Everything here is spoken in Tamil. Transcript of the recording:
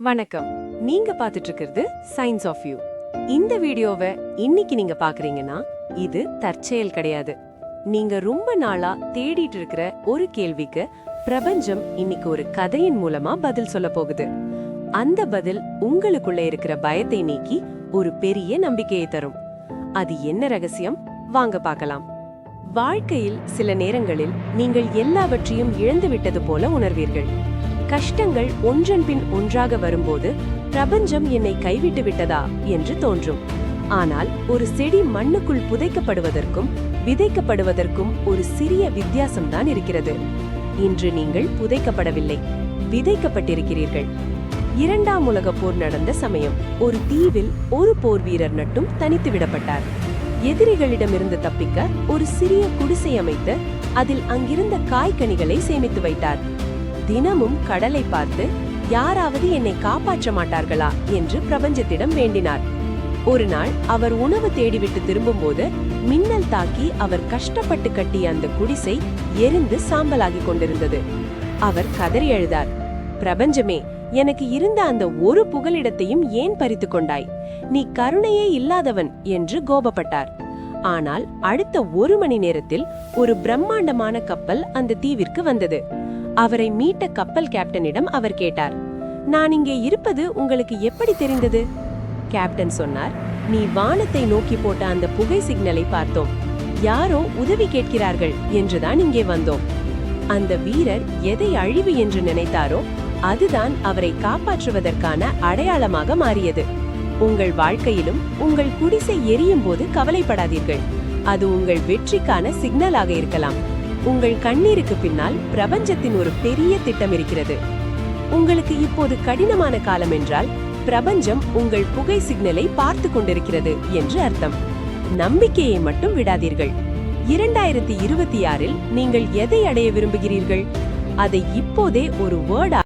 வணக்கம். நீங்க பாத்துட்டு இருக்கிறது சயின்ஸ் ஆஃப் யூ இந்த வீடியோவை இன்னைக்கு நீங்க பாக்குறீங்கன்னா இது தற்செயல் கிடையாது. நீங்க ரொம்ப நாளா தேடிட்டு இருக்கிற ஒரு கேள்விக்கு பிரபஞ்சம் இன்னைக்கு ஒரு கதையின் மூலமா பதில் சொல்ல போகுது. அந்த பதில் உங்களுக்குள்ள இருக்கிற பயத்தை நீக்கி ஒரு பெரிய நம்பிக்கையை தரும். அது என்ன ரகசியம்? வாங்க பார்க்கலாம். வாழ்க்கையில் சில நேரங்களில் நீங்கள் எல்லாவற்றையும் இழந்து விட்டது போல உணர்வீர்கள். கஷ்டங்கள் ஒன்றன் பின் ஒன்றாக வரும்போது பிரபஞ்சம் என்னை கைவிட்டு விட்டதா என்று தோன்றும். ஆனால் ஒரு செடி மண்ணுக்குள் புதைக்கப்படுவதற்கும் விதைக்கப்படுவதற்கும் ஒரு சிறிய வித்தியாசம்தான் இருக்கிறது. இன்று நீங்கள் புதைக்கப்படவில்லை விதைக்கப்பட்டிருக்கிறீர்கள். இரண்டாம் உலகப் போர் நடந்த சமயம் ஒரு தீவில் ஒரு போர் வீரர் நட்டும் தனித்து விடப்பட்டார். எதிரிகளிடமிருந்து தப்பிக்க ஒரு சிறிய குடிசை அமைத்து அதில் அங்கிருந்த காய்கனிகளை சேமித்து வைத்தார். தினமும் கடலை பார்த்து யாராவது என்னை காப்பாற்ற மாட்டார்களா? என்று பிரபஞ்சத்திடம் வேண்டினார். ஒரு நாள் அவர் உணவு தேடிவிட்டு திரும்பும்போது மின்னல் தாக்கி அவர் கஷ்டப்பட்டு கட்டிய அந்த குடிசை எரிந்து சாம்பலாகிக் கொண்டிருந்தது. அவர் கதறி அழுதார். பிரபஞ்சமே எனக்கு இருந்த அந்த ஒரு புகலிடத்தையும் ஏன் பறித்து கொண்டாய்? நீ கருணையே இல்லாதவன் என்று கோபப்பட்டார். ஆனால் அடுத்த ஒரு மணி நேரத்தில் ஒரு பிரம்மாண்டமான கப்பல் அந்த தீவிற்கு வந்தது. அவரை மீட்ட கப்பல் கேப்டனிடம் அவர் கேட்டார் நான் இங்கே இருப்பது உங்களுக்கு எப்படி தெரிந்தது? கேப்டன் சொன்னார் நீ வானத்தை நோக்கி போட்ட அந்த புகை சிக்னலை பார்த்தோம். யாரோ உதவி கேட்கிறார்கள் என்றுதான் இங்கே வந்தோம். அந்த வீரர் எதை அழிவு என்று நினைத்தாரோ அதுதான் அவரை காப்பாற்றுவதற்கான அடையாளமாக மாறியது. உங்கள் வாழ்க்கையிலும் உங்கள் குடிசை எரியும் போது கவலைப்படாதீர்கள். அது உங்கள் வெற்றிக்கான சிக்னலாக இருக்கலாம். உங்கள் கண்ணீருக்கு பின்னால் பிரபஞ்சத்தின் ஒரு பெரிய திட்டம் இருக்கிறது. உங்களுக்கு இப்போது கடினமான காலம் என்றால் பிரபஞ்சம் உங்கள் புகை சிக்னலை பார்த்து கொண்டிருக்கிறது என்று அர்த்தம். நம்பிக்கையை மட்டும் விடாதீர்கள். இரண்டாயிரத்தி இருபத்தி ஆறில் நீங்கள் எதை அடைய விரும்புகிறீர்கள்? அதை இப்போதே ஒரு வேர்டா